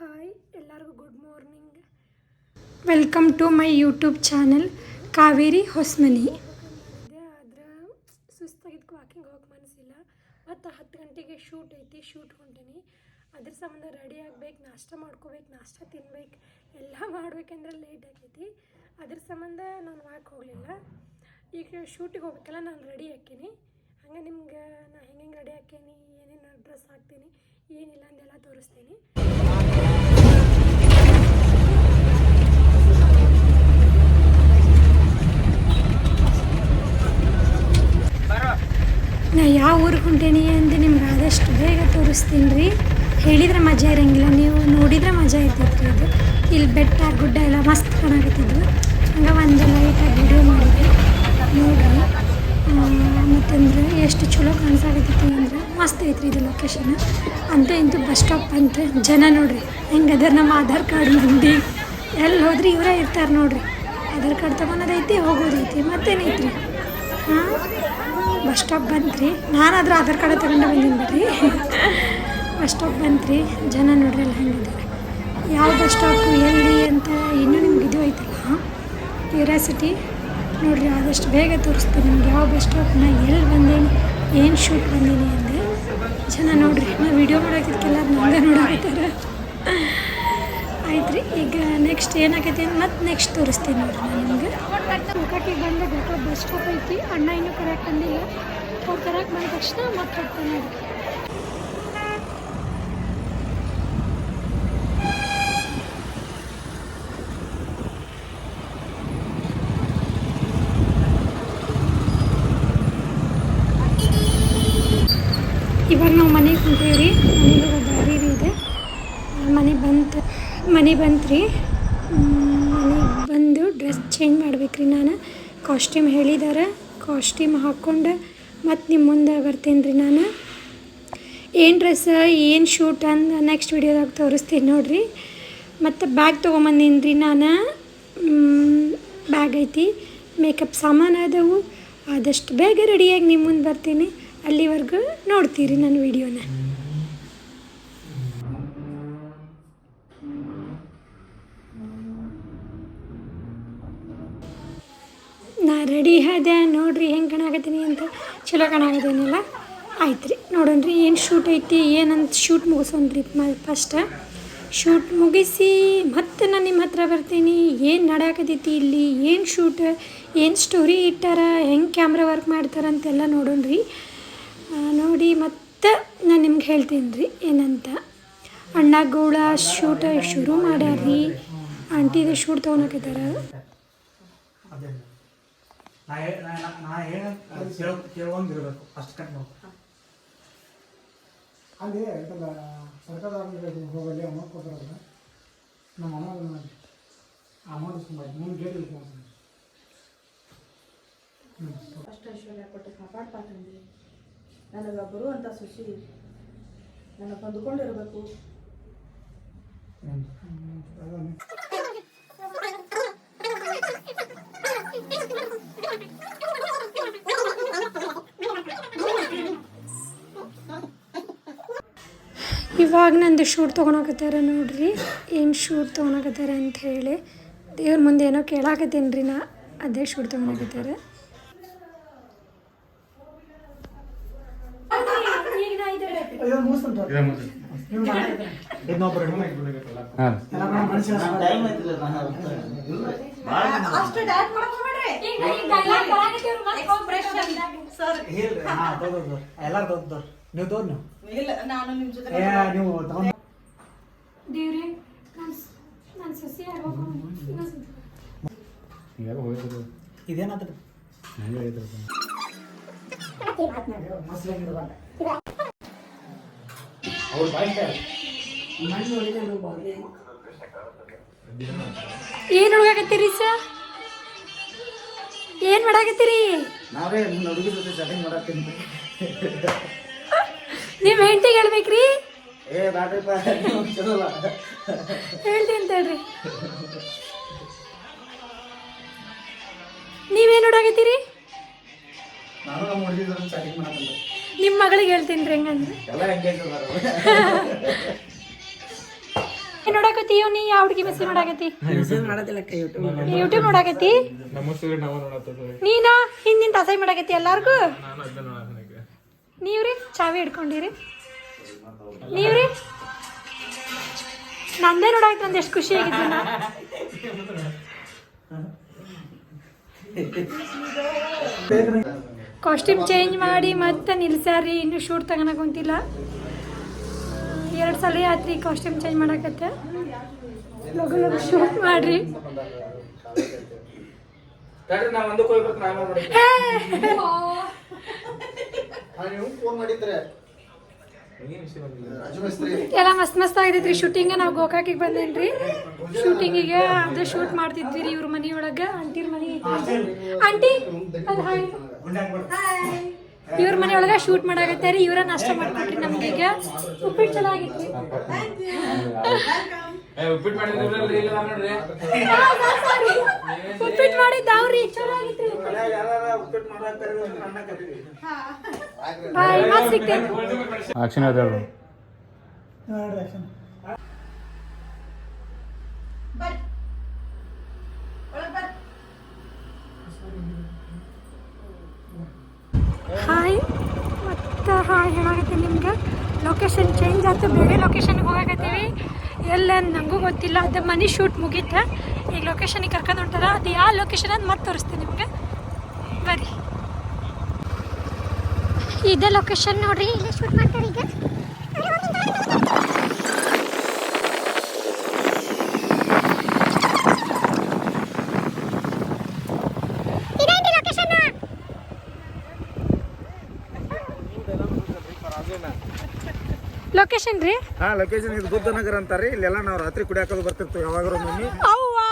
Hi, ಎಲ್ಲರಿಗೂ good morning welcome to my YouTube channel Kaveri Hosmani ಆದ್ರೆ ಸುಸ್ತಾಗಿದ್ದಕ್ಕೆ walking ಹೋಗಕ್ಕೆ ಮನಸ್ಸಿಲ್ಲ ಮತ್ತು ಹತ್ತು ಗಂಟೆಗೆ ಶೂಟ್ ಐತಿ ಶೂಟ್ ಹೊಂಟೀನಿ. ಅದ್ರ ಸಂಬಂಧ ರೆಡಿ ಆಗ್ಬೇಕು, ನಾಷ್ಟ ಮಾಡ್ಕೋಬೇಕು, ನಾಷ್ಟ ತಿನ್ಬೇಕು, ಎಲ್ಲ ಮಾಡ್ಬೇಕಂದ್ರೆ ಲೇಟ್ ಆಗೈತಿ ಅದ್ರ ಸಂಬಂಧ ನಾನು ವಾಕ್ ಹೋಗಲಿಲ್ಲ. ಈಗ ಶೂಟಿಗೆ ಹೋಗ್ಬೇಕಲ್ಲ, ನಾನು ರೆಡಿ ಹಾಕೀನಿ ಹಂಗೆ ನಿಮ್ಗೆ ನಾ ಹೆಂಗೆ ಹೆಂಗೆ ರೆಡಿ ಹಾಕೀನಿ ಏನೇನು ಡ್ರೆಸ್ ಹಾಕ್ತೀನಿ ಏನಿಲ್ಲ ಅಂದೆಲ್ಲ ತೋರಿಸ್ತೀನಿ. ನಾ ಯಾವ ಊರಿಗೆ ಹೊಂಟೇನಿ ಅಂತ ನಿಮ್ಗೆ ಆದಷ್ಟು ಬೇಗ ತೋರಿಸ್ತೀನಿ ರೀ ಹೇಳಿದ್ರೆ ಮಜಾ ಇರಂಗಿಲ್ಲ, ನೀವು ನೋಡಿದ್ರೆ ಮಜಾ ಇರ್ತಿತ್ತು ಅದು ಇಲ್ಲಿ ಬೆಟ್ಟ, ಗುಡ್ಡ ಎಲ್ಲ ಮಸ್ತ್ ಕಾಣಕತ್ತಿದ್ವು. ಹಂಗೆ ಒಂದು ಲೈಟಾಗಿ ವಿಡಿಯೋ ಮಾಡಿದೆ. ನೋಡ್ರಿ. ಮತ್ತಂದ್ರೆ ಎಷ್ಟು ಚಲೋ ಕಾಣಿಸಾಕತ್ತೈತಿ ಅಂದ್ರೆ ಮಸ್ತ್ ಐತ್ರಿ ಇದು ಲೊಕೇಶನ್ ಅಂತ ಇಂತೂ ಬಸ್ ಸ್ಟಾಪ್ ಅಂತ ಜನ ನೋಡ್ರಿ ಹೆಂಗದ ನಮ್ಮ ಆಧಾರ್ ಕಾರ್ಡ್ ಮಂದಿ? ಎಲ್ಲಿ ಹೋದ್ರಿ, ಇವರೇ ಇರ್ತಾರೆ ನೋಡ್ರಿ. ಆಧಾರ್ ಕಾರ್ಡ್ ತೊಗೊಳೋದೈತಿ ಹೋಗೋದೈತಿ ಮತ್ತೇನೈತ್ರಿ ಹಾಂ? ಬಸ್ ಸ್ಟಾಪ್ ಬಂತ್ರಿ. ನಾನಾದರೂ ಆಧಾರ್ ಕಾರ್ಡ್ ತಗೊಂಡು ಬಂದೀನಿ ಬಿಡ್ರಿ. ಬಸ್ ಸ್ಟಾಪ್ ಬಂತ್ರಿ. ಜನ ನೋಡ್ರಿ ಅಲ್ಲಿ ಹೆಂಗಿದ್ದಾರೆ ಯಾವ ಬಸ್ ಸ್ಟಾಪು ಎಲ್ಲಿ ಅಂತ ಇನ್ನೂ ನಿಮ್ಗೆ ಇದು ಐತಲ್ಲ? ಕ್ಯೂರಿಯಾಸಿಟಿ ನೋಡ್ರಿ ಆದಷ್ಟು ಬೇಗ ತೋರಿಸ್ತೀನಿ ನಿಮ್ಗೆ. ಯಾವ ಬಸ್ ಸ್ಟಾಪ್ನ ಎಲ್ಲಿ ಬಂದೀನಿ, ಏನು ಶೂಟ್ ಬಂದೀನಿ ಅಂದೆ ಜನ ನೋಡ್ರಿ. ನಾ ವಿಡಿಯೋ ಮಾಡೋಕ್ಕಿದ್ಕೆಲ್ಲ ನಂಗೆ ನೋಡಾಕತ್ತಾರ. ಆಯ್ತು ರೀ ಈಗ ನೆಕ್ಸ್ಟ್ ಏನಾಗೈತಿ ಮತ್ತೆ ನೆಕ್ಸ್ಟ್ ತೋರಿಸ್ತೀನಿ ನೋಡ್ರಿ ನಾನು ನಿಮ್ಗೆ. ಮುಖಕ್ಕೆ ಬಂದ ಬಸ್ ಸ್ಟಾಪ್ ಐತಿ. ಅಣ್ಣ ಇನ್ನೂ ಕರೆಕ್ಟ್ ಬಂದಿಲ್ಲ ಅವ್ರು ಕರೆಕ್ಟ್ ಬಂದ ತಕ್ಷಣ ಮತ್ತೆ ಹೋಗ್ತಾನೆ ಇವಾಗ ನಾವು ಮನೆಗೆ ಕುಂತೀವಿ ರೀ ಮನೆಗೆ ಹೋಗೋ ದಾರಿ ರೀ ಇದೆ. ಮನೆ ಬಂತು ಮನೆ ಬಂತು ರೀ ಮನೆಗೆ ಬಂದು ಡ್ರೆಸ್ ಚೇಂಜ್ ಮಾಡ್ಬೇಕ್ರಿ ನಾನು. ಕಾಸ್ಟ್ಯೂಮ್ ಹೇಳಿದಾರೆ, ಕಾಸ್ಟ್ಯೂಮ್ ಹಾಕ್ಕೊಂಡು ಮತ್ತು ನಿಮ್ಮ ಮುಂದೆ ಬರ್ತೀನಿ ರೀ ನಾನು. ಏನು ಡ್ರೆಸ್, ಏನು ಶೂಟ್ ಅಂದ ನೆಕ್ಸ್ಟ್ ವಿಡಿಯೋದಾಗ ತೋರಿಸ್ತೀನಿ ನೋಡಿರಿ. ಮತ್ತು ಬ್ಯಾಗ್ ತೊಗೊಂಬಂದೀನಿ ರೀ ನಾನು ಬ್ಯಾಗ್ ಐತಿ. ಮೇಕಪ್ ಸಾಮಾನು ಅದಾವು ಆದಷ್ಟು ಬೇಗ ರೆಡಿಯಾಗಿ ನಿಮ್ಮ ಮುಂದೆ ಬರ್ತೀನಿ. ಅಲ್ಲಿವರೆಗೂ ನೋಡ್ತೀರಿ ನನ್ನ ವಿಡಿಯೋನ. ನಾ ರೆಡಿ ಹದೆ ನೋಡ್ರಿ ಹೆಂಗೆ ಕಾಣಾಕತ್ತೀನಿ ಅಂತ. ಚಲೋ ಕಾಣಾಕತ್ತೀನಿಲ್ಲ ಆಯ್ತು ರೀ ನೋಡೋಣ್ರಿ ಏನು ಶೂಟ್ ಐತಿ ಏನಂತ ಶೂಟ್ ಮುಗಿಸೋಣ್ರಿ ಮ ಫಸ್ಟ್ ಶೂಟ್ ಮುಗಿಸಿ ಮತ್ತೆ ನಾನು ನಿಮ್ಮ ಹತ್ರ ಬರ್ತೀನಿ. ಏನು ನಡಾಕತೈತಿ ಇಲ್ಲಿ ಏನು ಶೂಟ್ ಏನು ಸ್ಟೋರಿ ಇಟ್ಟಾರ ಹೆಂಗೆ ಕ್ಯಾಮ್ರಾ ವರ್ಕ್ ಮಾಡ್ತಾರಂತೆಲ್ಲ ನೋಡೋಣ ಆ, ನೋಡಿ, ಮತ್ತೆ ನಾನು ನಿಮ್ಗೆ ಹೇಳ್ತೀನಿ ರೀ, ಏನಂತ? ಅಣ್ಣ ಗೌಡ ಶೂಟ ಶುರು ಮಾಡ್ಯಾರ್ರಿ. ಆಂಟಿದು ಶೂಟ್ ತೊಗೊಳಕಿದಾರ ಅಷ್ಟು ಐಶ್ವರ್ಯ ಕೊಟ್ಟು ಕಾಪಾಡ್ತಾ ತಂದೆ ನನಗೆ ಬರುವಂಥ ಸುಶಿ ನನಗೆ ಹೊಂದ್ಕೊಂಡಿರ್ಬೇಕು. ಇವಾಗ ನಂದು ಶೂಟ್ ತೊಗೊಳಕತ್ತಾರ ನೋಡ್ರಿ. ಏನು ಶೂಟ್ ತೊಗೊಳಕತ್ತಾರ ಅಂತ ಹೇಳಿ. ದೇವ್ರ ಮುಂದೆ ಏನೋ ಕೇಳಾಕತ್ತೇನ್ರಿ ನಾ. ಅದೇ ಶೂಟ್ ತೊಗೊಳಕತ್ತಾರ ಅಯ್ಯೋ ಮುಗಿಸ್ಕೊಂತ ಇನ್ನೊಬ್ರು ಎಲ್ಲ ಮನುಷ್ಯ ಅಷ್ಟು ಡೈರೆಕ್ಟ್ ಮಾಡ್ಕೊಬೇಡ್ರಿ ಸರ್ ಹೇಳ್ರಿ ಹಾ ದೊಡ್ಡ ಎಲ್ಲಾರು ದೊಡ್ಡ ನೀವು ಇಲ್ಲ ನಾನು ಜೊತೆ ನೀವು ತಗೊಂಡ್ ದೇವ್ರೆ ನಾನು ಸಸಿ ಇದೇನಾದ್ರಿ ಮಸ್ತ್ ಏನು ಹುಡುಗಾಕತ್ತೀರಿ ಸರ್ ಏನು ಮಾಡಾಕತ್ತೀರಿ? ನಾವೇ ನಿಮ್ಮ ಹುಡುಗಿ ಜೊತೆ ಸೆಟ್ಟಿಂಗ್ ಮಾಡಾಕ್ತೀನಿ ನಿಮ್ಮ ಹೆಂಡತಿಗೆ ಹೇಳ್ಬೇಕ್ರಿ? ಏ ಚಲೋಲ್ಲ ಹೇಳ್ತೀನಿ ಅಂತ ಹೇಳ್ರಿ. ನೀವೇನು ನೋಡಾಕತ್ತೀರಿ ನಾನು ನಮ್ಮ ಹುಡುಗಿ ಜೊತೆ ಸೆಟ್ಟಿಂಗ್ ಮಾಡತ್ತೀನಿ ನಿಮ್ಮ ಮಗಳಿಗೆ ಹೇಳ್ತೀನಿ ರೀ ಹೆಂಗಂದ್ರೆ. ಎಲ್ಲ ಎಂಗೇಜ್ ಏನು ಮಾಡಾಕತ್ತಿ ನೀ ಯಾವ ಹುಡುಗಿ ಮೆಸೇಜ್ ಮಾಡಾಕತ್ತಿ? ಯೂಟ್ಯೂಬ್ ನೋಡಾಕತ್ತಿ? ನೀನಾ? ಹಿಂದಿನ ತಾಸೈ ಮಾಡಾಕತ್ತಿ ಎಲ್ಲಾರ್ಗೂ? ನೀವ್ರಿ? ಚಾವಿ ಹಿಡ್ಕೊಂಡಿರಿ. ನೀವ್ರಿ? ನಂದೇ ನೋಡಾಕತ್ತಿ ನಂದು ಎಷ್ಟು ಖುಷಿ ಆಗಿದ್ದೆ ನಾ. ಕಾಸ್ಟ್ಯೂಮ್ ಚೇಂಜ್ ಮಾಡಿ ಮತ್ತೆ ನಿಲ್ಸ್ಯಾರಿ ಇನ್ನು ಶೂಟ್ ತಗೋಣ ಕುಂತಿಲ್ಲ. ಎರಡು ಸಲ ಆತ್ರಿ ಕಾಸ್ಟ್ಯೂಮ್ ಚೇಂಜ್ ಮಾಡಕತ್ತೆ. ಶೂಟ್ ಮಾಡ್ರಿ. ಎಲ್ಲ ಮಸ್ತ್ ಮಸ್ತ್ ಆಗಿದ್ರಿ ಶೂಟಿಂಗ್ ನಾವು ಗೋಕಾಕಿಗೆ ಬಂದೇನ್ರಿ. ಶೂಟಿಂಗಿಗೆ ಅದು ಶೂಟ್ ಮಾಡ್ತಿದ್ವಿ ರೀ ಇವ್ರ ಮನಿಯೊಳಗ ಆಂಟಿರ್ ಮನಿ. ಆಂಟಿ ಅದು ಹಾಯ್. ಇವ್ರ ಮನೆಯೊಳಗೆ ಶೂಟ್ ಮಾಡಾಗತ್ತೆ ರೀ ಇವರ ನಾಷ್ಟ ಮಾಡ್ಕೊಟ್ರಿ ನಮ್ಗೆ ಆಗಿತ್ರಿ ಉಪ್ಪಿಟ್ಟು ಮಾಡಿದ್ರಿ ಇಲ್ಲ ನೋಡ್ರಿ. ಉಪ್ಪಿಟ್ಟು ಮಾಡಿದ್ದ ಅವ್ರಿ ಬಾಯ್ ಸಿಗ್ತೇನೆ. ಆಕ್ಷನ್ ಬರ್ರಿ ಒಳಗ್ ಬರ್ರಿ ಹಾಯ್ ಮತ್ತು ಹಾಯ್ ಹೇಳಾಕತ್ತೀನಿ ನಿಮ್ಗೆ ಲೊಕೇಶನ್ ಚೇಂಜ್ ಆಯ್ತು, ಬೇರೆ ಲೊಕೇಶನ್ಗೆ ಹೋಗಾಕತ್ತೀವಿ. ಎಲ್ಲ ನನಗೂ ಗೊತ್ತಿಲ್ಲ, ಅದು ಮನಿ ಶೂಟ್ ಮುಗೀತ. ಈಗ ಲೊಕೇಶನಿಗೆ ಕರ್ಕೊಂಡು ಹೊಂಟಾರ, ಅದು ಯಾವ ಲೊಕೇಶನ್ ಅಂತ ಮತ್ತೆ ತೋರಿಸ್ತೀನಿ ನಿಮಗೆ. ಬರ್ರಿ. ಇದೇ ಲೊಕೇಶನ್ ನೋಡ್ರಿ, ಇಲ್ಲೇ ಶೂಟ್ ಮಾಡ್ತಾರೆ ಈಗ ಇದೇನ್ರಿ ಲೊಕೇಶನ್ ಲೊಕೇಶನ್ ರೀ? ಹಾ ಲೊಕೇಶನ್ ಇದು ಬುದ್ಧನಗರ ಅಂತಾರಿ. ಇಲ್ಲೆಲ್ಲ ನಾವು ರಾತ್ರಿ ಕುಡಿಯಾಕ ಬರ್ತಿರ್ತೀವಿ ಯಾವಾಗರೂ ಮಮ್ಮಿ ಅವ್ವಾ!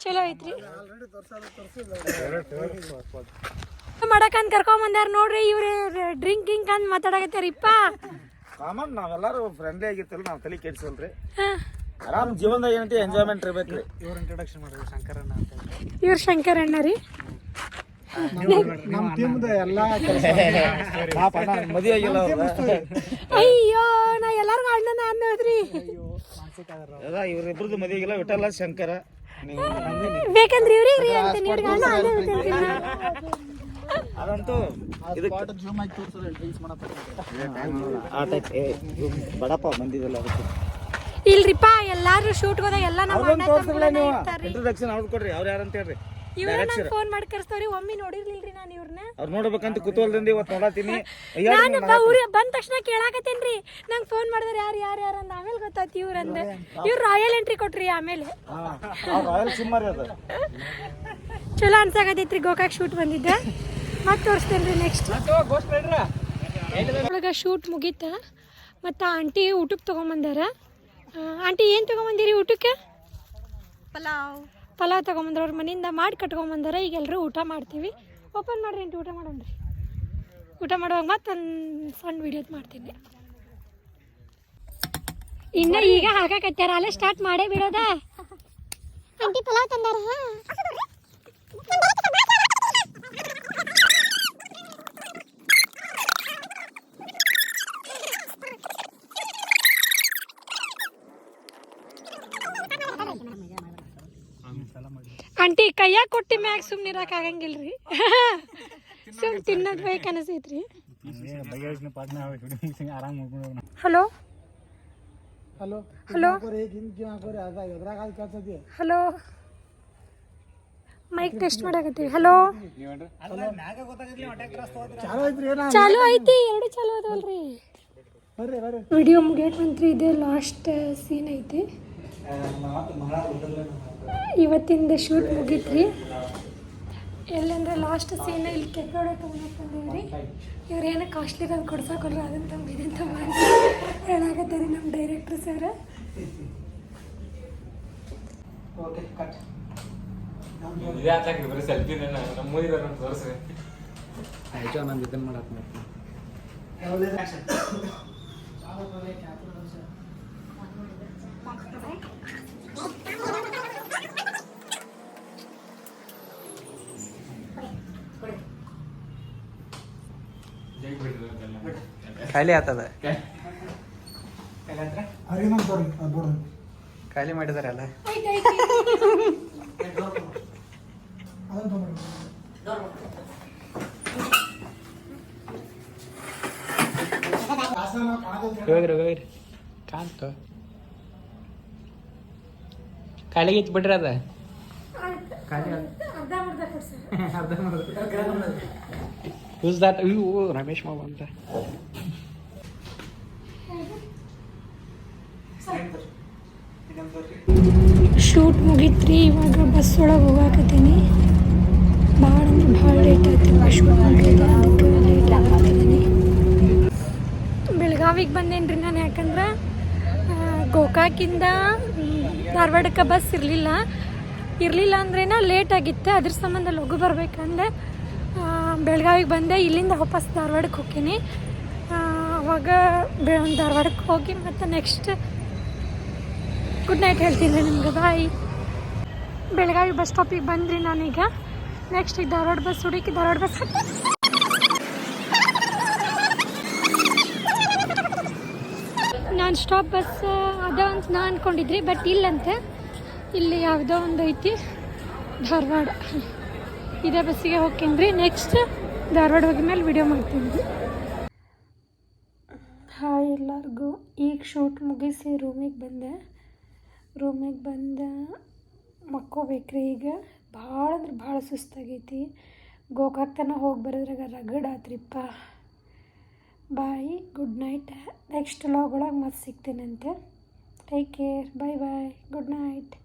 ಚಲೋ ಐತ್ರಿ. ಮಾಡಕಂತ ಕರ್ಕೊಂಡ್ ಬಂದಾರ ನೋಡ್ರಿ ಇವ್ರೆ ಡ್ರಿಂಕಿಂಗ್ ಅಂತ ಮಾತಾಡಕತ್ತಾರಿಪ್ಪ ಕಾಮನ್ ನಾವೆಲ್ಲರೂ ಫ್ರೆಂಡ್ಲಿ ಆಗಿರ್ತಿಲ್ಲ ನಾವು ತಲೆ ಕೆಡ್ಸಲ್ರಿ. ಹಾ. ಆರಾಮ್ ಜೀವನದಾಗ ಏನಂತ ಎಂಜಾಯ್ಮೆಂಟ್ ಇರ್ಬೇಕ್ರಿ. ಇವ್ರ ಇಂಟ್ರೊಡಕ್ಷನ್ ಮಾಡಿದ್ರು ಶಂಕರಣ್ಣ ಅಂತ ಇವ್ರು ಶಂಕರಣ್ಣ ಶಂಕರ್ ಅಣ್ಣ ರೀ. ಅಯ್ಯೋ, ನಾ ಎಲ್ಲಾರ್ಗು ಅಣ್ಣನ ಅನ್ನೋದ್ರಿ ಇವ್ರಿಬ್ರದ್ದು ಮದುವೆಗೆಲ್ಲ ವಿಠಲ ಶಂಕರ ಬೇಕಂದ್ರೆ ಇವ್ರಿಗೆ ರೀ ಅಂತ ಅನ್ನೋದು ಅದಂತೂ ಜೂಮ್ ಟೈಪ್ ಬಡಪ್ಪ ಅದಕ್ಕೆ ಇಲ್ರಿಪ್ಪ, ಎಲ್ಲಾರು ಶೂಟ್ ಹೋದಾಗ ಎಲ್ಲ ನಾವು ಇಂಟ್ರೊಡಕ್ಷನ್ ಕೊಡ್ರಿ, ಅವ್ರು ಯಾರಂತ ಹೇಳ್ರಿ. ಇವ್ರ ನಂಗೆ ಫೋನ್ ಮಾಡಿ ಕರ್ಸ್ತವ್ರಿ ಒಮ್ಮೆ ನೋಡಿರ್ಲಿಲ್ರಿ ನಾನು ಇವ್ರನ್ನ. ಅವ್ರು ನೋಡ್ಬೇಕಂತ ಕುತೂಹಲದಿಂದ ಇವತ್ತು ನೋಡತ್ತೀನಿ ನಾನು ಊರಿಗೆ ಬಂದ ತಕ್ಷಣ ಕೇಳಾಕತ್ತೇನ್ರಿ. ನಂಗೆ ಫೋನ್ ಮಾಡಿದ್ರೆ ಯಾರು ಯಾರು ಯಾರು ಅಂದ ಆಮೇಲೆ ಗೊತ್ತಾಯ್ತು ಇವ್ರಂದ ಇವ್ರು ರಾಯಲ್ ಎಂಟ್ರಿ ಕೊಟ್ರಿ ಆಮೇಲೆ. ರಾಯಲ್ ಸಿಮ್ಮರಿ ಅದು. ಚಲೋ ಅನ್ಸಾಕತೈತ್ರಿ ಗೋಕಾಕ್ ಶೂಟ್ ಬಂದಿದ್ದೆ. ಮತ್ತೆ ತೋರಿಸ್ತೇನೆ ರೀ ನೆಕ್ಸ್ಟ್ ಒಳಗೆ ಶೂಟ್ ಮುಗೀತ. ಮತ್ತು ಆಂಟಿ ಊಟಕ್ಕೆ ತೊಗೊಂಬಂದಾರ. ಆಂಟಿ ಏನು ತೊಗೊಂಬಂದಿರಿ ಊಟಕ್ಕೆ? ಪಲಾವ್. ಪಲಾವ್ ತೊಗೊಂಬಂದ್ರೆ ಅವ್ರ ಮನೆಯಿಂದ ಮಾಡಿ ಕಟ್ಕೊಂಬಂದಾರ, ಈಗ ಎಲ್ಲರೂ ಊಟ ಮಾಡ್ತೀವಿ. ಓಪನ್ ಮಾಡ್ರಿ ಊಟ ರೀ ಊಟ ಮಾಡುವಾಗ ಮತ್ತೆ ಒಂದು ಸಣ್ಣ ವೀಡಿಯೋದು ಮಾಡ್ತೀನಿ. ಇನ್ನು ಈಗ ಹಾಕಕತ್ಯಾರ, ಅಲ್ಲೇ ಸ್ಟಾರ್ಟ್ ಮಾಡೇ ಬಿಡೋದಾ? ಆಂಟಿ, ಪಲಾವ್ ತಂದಾರ ಆಂಟಿ ಕೈಯಾಗ ಕೊಟ್ಟಿ ಮ್ಯಾಗ ಸುಮ್ಮನೆ ಇರಕ್ಕೆ ಆಗಂಗಿಲ್ರಿ. ಸುಮ್ ತಿನ್ನೋದು ಬೇಕು ಅನಿಸೈತ್ರಿ. Hello? Hello? Hello? Hello? Mike test ಮಾಡಾಕತ್ತೀವಿ. Hello? ಚಾಲು ಐತ್ರಿ ಏನ? ಚಾಲು ಐತಿ ಎರಡು ಚಾಲು ಅದಲ್ರಿ ವಿಡಿಯೋ ಬರ್ರಿ. ವಿಡಿಯೋ ಇದೇ ಇದೆ ಲಾಸ್ಟ್ ಸೀನ್ ಐತಿ. ಇವತ್ತಿಂದ ಶೂಟ್ ಮುಗೀತ್ರಿ. ಎಲ್ಲಂದ್ರೆ ಲಾಸ್ಟ್ ಸೀನ್ ಇಲ್ಲಿ ಕೆಟ್ಟೋಡೆ ತೊಗೊಂಡ್ಬಂದೇವ್ರಿ ಇವ್ರು ಏನೋ ಕಾಸ್ಟ್ಲಿ ತಂದು ಕೊಡ್ಸೋಕೊಲ್ಲ ಅದನ್ನ ತಂದು ಮಾಡಿ ಏನಾಗತ್ತೆ ಹೇಳಾಕತ್ತಾರೆ ನಮ್ಮ ಡೈರೆಕ್ಟ್ರ್ ಸರ್ ಓಕೆ ಕಟ್ ಇದೇ ಹಾಕ್ರಿ ಬರೀ ಸೆಲ್ಫಿ ನಮ್ಮ ಮೂವಿ ತೋರಿಸ್ರಿ ಆಯ್ತು ನಾನು ಇದನ್ನ ಮಾಡಕ್ ಖಾಲಿ ಆತದ ಖಾಲಿ ಮಾಡಿದಾರೆ ಅಲ್ಲ ಅದನ್ನು ತೊಗೊಂಡ್ರಿ ಕಾಸನ ಕಾಣದ ಹೋಗ್ರಿ ಹೋಗ್ರಿ. ಕಾಣ್ತು ಖಾಲಿಗೆ ಇತ್ತು ಬಿಡ್ರಿ ಅದ? ಖಾಲಿ ರಮೇಶ್ ಮಾವ ಅಂತ. ಶೂಟ್ ಮುಗಿತ್ರಿ, ಇವಾಗ ಬಸ್ ಒಳಗೆ ಹೋಗಾಕತ್ತೀನಿ. ಭಾಳ ಅಂದ್ರೆ ಭಾಳ ಲೇಟ್ ಆಯ್ತು ಶೂಟ್ ಬೆಳಗಾವಿಗೆ ಬಂದೇನ್ರಿ ನಾನು ಯಾಕಂದ್ರೆ ಗೋಕಾಕಿಂದ ಧಾರವಾಡಕ್ಕೆ ಬಸ್ ಇರಲಿಲ್ಲ. ಇರಲಿಲ್ಲ ಅಂದ್ರೇನ ಲೇಟ್ ಆಗಿತ್ತು, ಅದ್ರ ಸಂಬಂಧ ಲಘು ಬರಬೇಕಂದ್ರೆ ಬೆಳಗಾವಿಗೆ ಬಂದೆ, ಇಲ್ಲಿಂದ ವಾಪಸ್ ಧಾರವಾಡಕ್ಕೆ ಹೋಗ್ತೀನಿ. ಅವಾಗ ಬೆ ಧಾರವಾಡಕ್ಕೆ ಹೋಗಿ ಮತ್ತು ನೆಕ್ಸ್ಟ್ ಗುಡ್ ನೈಟ್ ಹೇಳ್ತೀನಿ ನಿಮ್ಗೆ ಬಾಯ್ ಬೆಳಗಾವಿ ಬಸ್ ಸ್ಟಾಪಿಗೆ ಬಂದ್ರಿ ನಾನೀಗ. ನೆಕ್ಸ್ಟ್ ಈಗ ಧಾರವಾಡ ಬಸ್ ಹುಡುಕಿ ಧಾರವಾಡ ಬಸ್ ನಾನು ಸ್ಟಾಪ್ ಬಸ್ ಅದ ಅಂತ ನಾ ಅಂದ್ಕೊಂಡಿದ್ರಿ ಬಟ್ ಇಲ್ಲಂತೆ. ಇಲ್ಲಿ ಯಾವುದೋ ಒಂದು ಐತಿ, ಧಾರವಾಡ. ಇದೇ ಬಸ್ಸಿಗೆ ಹೋಗ್ತೀನಿ. ನೆಕ್ಸ್ಟ್ ಧಾರವಾಡ ಹೋಗಿ ಮೇಲೆ ವಿಡಿಯೋ ಮಾಡ್ತೀನಿ. ಹಾಯ್ ಎಲ್ಲರಿಗೂ. ಈಗ ಶೂಟ್ ಮುಗಿಸಿ ರೂಮಿಗೆ ಬಂದೆ. ರೂಮಿಗೆ ಬಂದ ಮಕ್ಕೋಬೇಕ್ರಿ ಈಗ ಭಾಳ ಅಂದ್ರೆ ಭಾಳ ಸುಸ್ತಾಗೈತಿ. ಗೋಕಾಕ್ ತನಕ ಹೋಗಿ ಬರೋದ್ರಾಗ ರಗಡ್ ಆತ್ರಿಪ್ಪ. Bye, good night. Next log ಒಳಗೆ ಮತ್ತೆ ಸಿಗ್ತೀನಂತೆ. Take care. Bye bye. Good night.